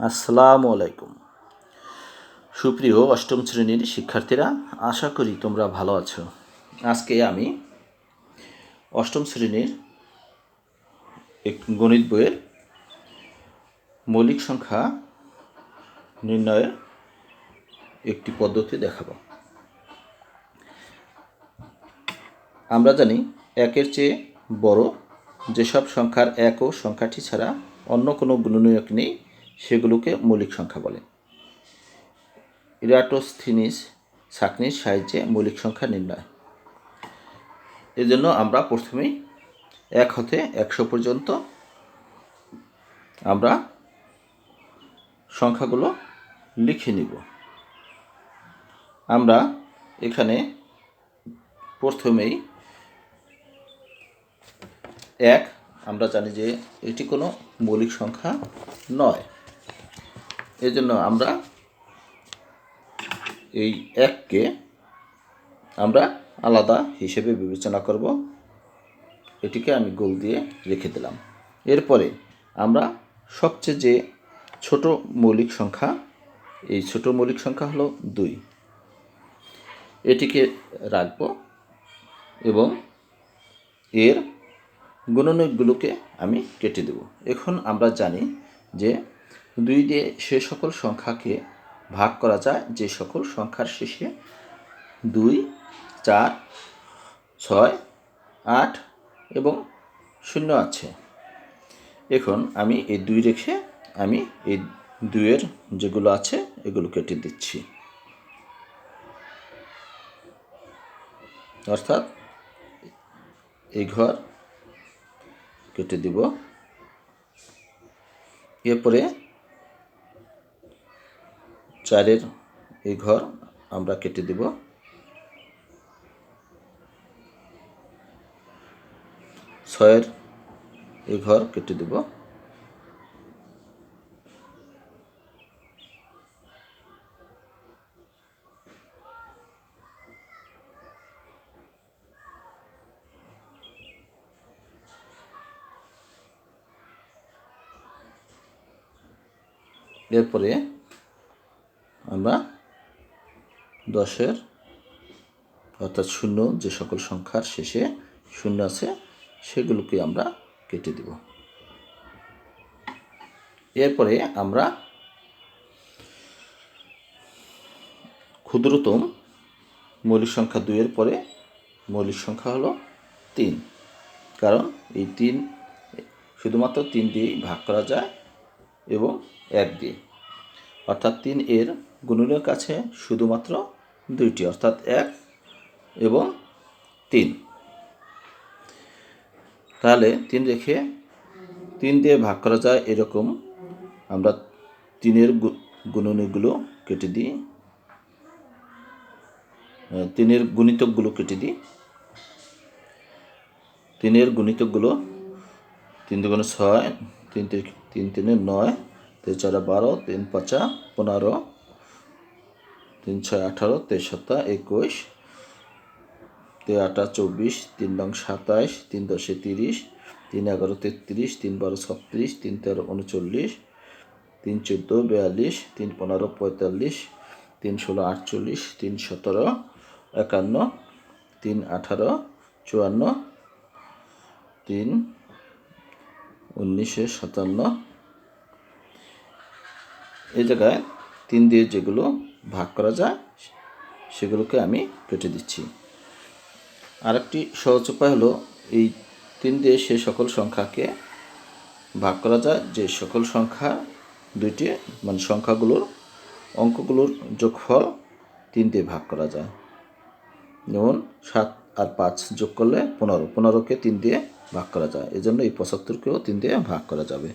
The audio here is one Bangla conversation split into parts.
আসসালামু আলাইকুম। সুপ্রিয় অষ্টম শ্রেণির শিক্ষার্থীরা, আশা করি তোমরা ভালো আছো। আজকে আমি অষ্টম শ্রেণির এক গণিত বইয়ের মৌলিক সংখ্যা নির্ণয়ের একটি পদ্ধতি দেখাবো। আমরা জানি একের চেয়ে বড় যেসব সংখ্যার এক ও সংখ্যাটি ছাড়া অন্য কোনো গুণনীয়ক নেই। সেগুলোকে মৌলিক সংখ্যা বলে। ইরাটোস্থিনিস ছাঁকনির সাহায্যে মৌলিক সংখ্যা নির্ণয়। এজন্য আমরা প্রথমেই এক হতে একশো পর্যন্ত আমরা সংখ্যাগুলো লিখে নিব। আমরা এখানে প্রথমেই এক, আমরা জানি যে এটি কোনো মৌলিক সংখ্যা নয়। এজন্য আমরা এই এককে আমরা আলাদা হিসেবে বিবেচনা করব। এটিকে আমি গোল দিয়ে রেখে দিলাম। এরপরে আমরা সবচেয়ে যে ছোট মৌলিক সংখ্যা, এই ছোট মৌলিক সংখ্যা হলো দুই। এটিকে রাখব এবং এর গুণনীয়কগুলোকে আমি কেটে দেব। এখন আমরা জানি যে দুই দিয়ে সে সকল সংখ্যাকে ভাগ করা যায়। যে সকল সংখ্যার শেষে দুই, চার, ছয়, আট এবং শূন্য আছে। এখন আমি এই দুই রেখে আমি এই দুইয়ের যেগুলো আছে এগুলো কেটে দিচ্ছি। অর্থাৎ এই ঘর কেটে দিব। এরপরে চারের এই ঘর আমরা কেটে দিব। ছয়ের এই ঘর কেটে দেব। এরপরে আমরা দশের, অর্থাৎ শূন্য যে সকল সংখ্যার শেষে শূন্য আছে, সেগুলোকে আমরা কেটে দেব। এরপরে আমরা ক্ষুদ্রতম মৌলিক সংখ্যা দুইয়ের পরে মৌলিক সংখ্যা হলো তিন। কারণ এই তিন, শুধুমাত্র তিন দিয়েই ভাগ করা যায় এবং এক দিয়ে। অর্থাৎ তিন এর গুণনীয়ক আছে শুধুমাত্র দুইটি, অর্থাৎ এক এবং তিন। তাহলে তিন রেখে তিন দিয়ে ভাগ করা যায় এরকম। আমরা তিনের গুণনীয়কগুলো কেটে দিই। তিনের গুণিতকগুলো কেটে দিই। তিনের গুণিতকগুলো তিন দুগুণে ছয়, তিন তিন তিন তিনে নয়, তিন চারে বারো, তিন পাঁচা পনেরো তিন ছয় আঠারো তিন সাতা একুশ তিন আটা চব্বিশ, তিন নং সাতাইশ, তিন দশে তিরিশ, তিন এগারো, তেত্রিশ, তিন বারো, ছত্রিশ, তিন তেরো, উনচল্লিশ, তিন চোদ্দ, বিয়াল্লিশ, তিন পনেরো, পঁয়তাল্লিশ, তিন ষোলো, আটচল্লিশ, তিন সতেরো, একান্ন, তিন আঠারো, চুয়ান্ন, তিন উনিশশো সাতান্ন। এই জায়গায় তিন দিয়ে যেগুলো ভাগ করা যায়, সেগুলোকে আমি কেটে দিচ্ছি। আরেকটি সহজ উপায় হলো, এই তিন দিয়ে সে সকল সংখ্যাকে ভাগ করা যায়। যে সকল সংখ্যা দুইটি মানে সংখ্যাগুলোর অঙ্কগুলোর যোগফল তিন দিয়ে ভাগ করা যায়। যেমন সাত আর পাঁচ যোগ করলে পনেরো, পনেরোকে তিন দিয়ে ভাগ করা যায়। এই জন্য এই পঁচাত্তরকেও তিন দিয়ে ভাগ করা যাবে।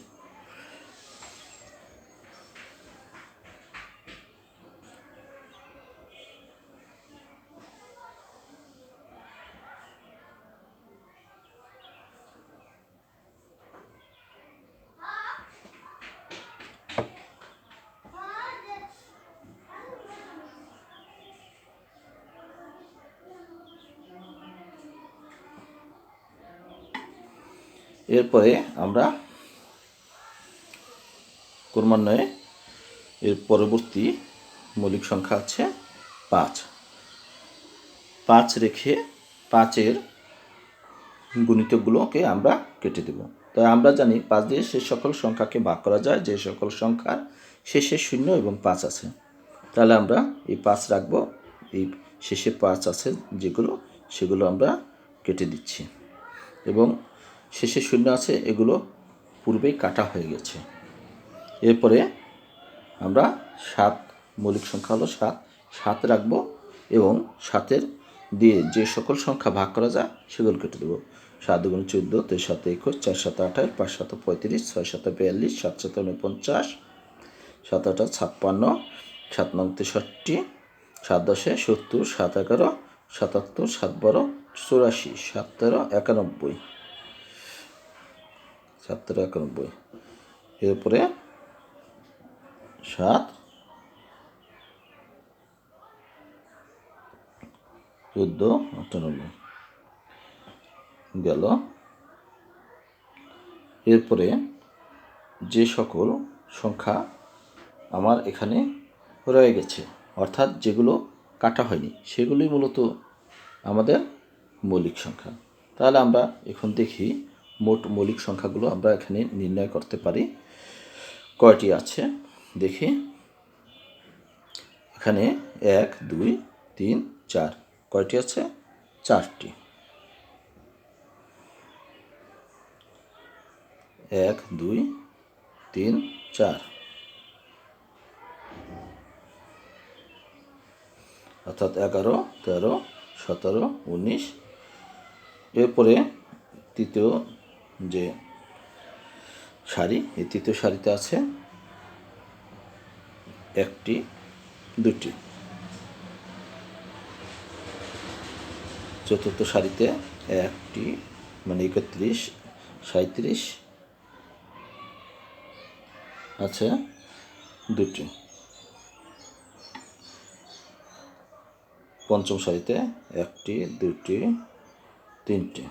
এরপরে আমরা ক্রমান্বয়ে এর পরবর্তী মৌলিক সংখ্যা আছে পাঁচ। পাঁচ রেখে পাঁচের গুণিতকগুলোকে আমরা কেটে দেব। তাই আমরা জানি পাঁচ দিয়ে সে সকল সংখ্যাকে ভাগ করা যায়, যে সকল সংখ্যার শেষে শূন্য এবং পাঁচ আছে। তাহলে আমরা এই পাঁচ রাখব, এই শেষে পাঁচ আছে যেগুলো, সেগুলো আমরা কেটে দিচ্ছি। এবং শেষে শূন্য আছে, এগুলো পূর্বেই কাটা হয়ে গেছে। এরপরে আমরা সাত, মৌলিক সংখ্যা হলো সাত সাত রাখব এবং সাতের দিয়ে যে সকল সংখ্যা ভাগ করা যায় সেগুলো কেটে দেবো। সাত দুগুণ চোদ্দ, তেইশ সাত একুশ, চার সাত আঠাশ পাঁচ সাত পঁয়ত্রিশ, ছয় সাত বিয়াল্লিশ, সাত সাত উনপঞ্চাশ, সাত আট ছাপ্পান্ন, সাত নং তেষট্টি, সাত দশে সত্তর, সাত এগারো, সাতাত্তর, সাত বারো, চুরাশি, সাত তেরো, একানব্বই। সাত তেরো একানব্বই। এরপরে সাত চোদ্দ, আটানব্বই গেল। এরপরে যে সকল সংখ্যা আমার এখানে রয়ে গেছে, অর্থাৎ যেগুলো কাটা হয়নি, সেগুলোই মূলত আমাদের মৌলিক সংখ্যা। তাহলে আমরা এখন দেখি মোট মৌলিক সংখ্যাগুলো আমরা এখানে নির্ণয় করতে পারি। কয়টি আছে? দেখি। এখানে এক, দুই, তিন, চার। কয়টি আছে? চারটি। এক, দুই, তিন, চার। অর্থাৎ এগারো, তেরো, সতেরো, উনিশ। এরপরে তৃতীয় যে শাড়ি, এই তৃতীয় শাড়িতে আছে একটি, দুটি। চতুর্থ সারিতে একটি মানে একত্রিশ সাঁত্রিশ আছে দুটি। পঞ্চম সারিতে একটি, দুটি, তিনটি।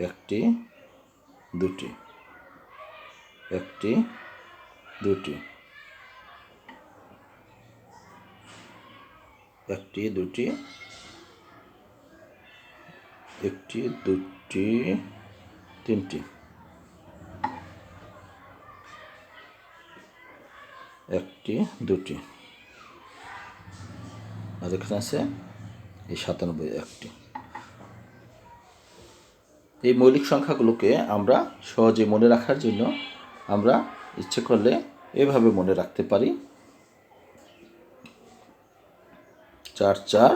একটি, দুটি। একটি দুটি। একটি দুটি। একটি, দুটি, তিনটি। একটি, দুটি। আর এখানে আছে এই সাতানব্বই একটি। এই মৌলিক সংখ্যাগুলোকে আমরা সহজে মনে রাখার জন্য আমরা ইচ্ছে করলে এভাবে মনে রাখতে পারি। চার চার,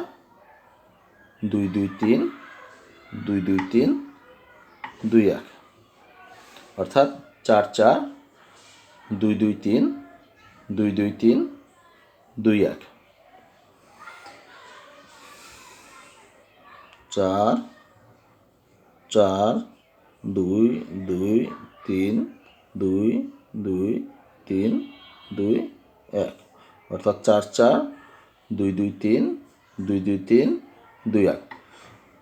দুই দুই, তিন, দুই দুই, তিন, দুই, এক। অর্থাৎ চার চার, দুই দুই, তিন, দুই দুই, তিন, দুই, এক। চার চার, দুই দুই, তিন, দুই দুই, তিন, দুই, এক। অর্থাৎ চার চার, দুই দুই, তিন, দুই দুই, তিন, দুই, এক।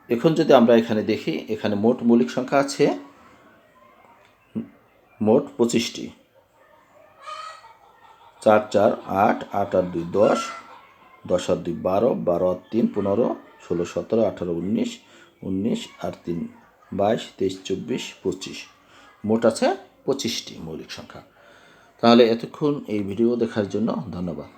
এখন যদি আমরা এখানে দেখি, এখানে মোট মৌলিক সংখ্যা আছে মোট পঁচিশটি। চার চার, আট আট আর দুই, দশ দশ আর দুই, বারো বারো আর তিন, পনেরো, ষোলো, সতেরো, আঠারো, উনিশ উনিশ, আর তিন। বাইশ, তেইশ, চব্বিশ, পঁচিশ। মোট আছে পঁচিশটি মৌলিক সংখ্যা। তাহলে এতক্ষণ এই ভিডিও দেখার জন্য ধন্যবাদ।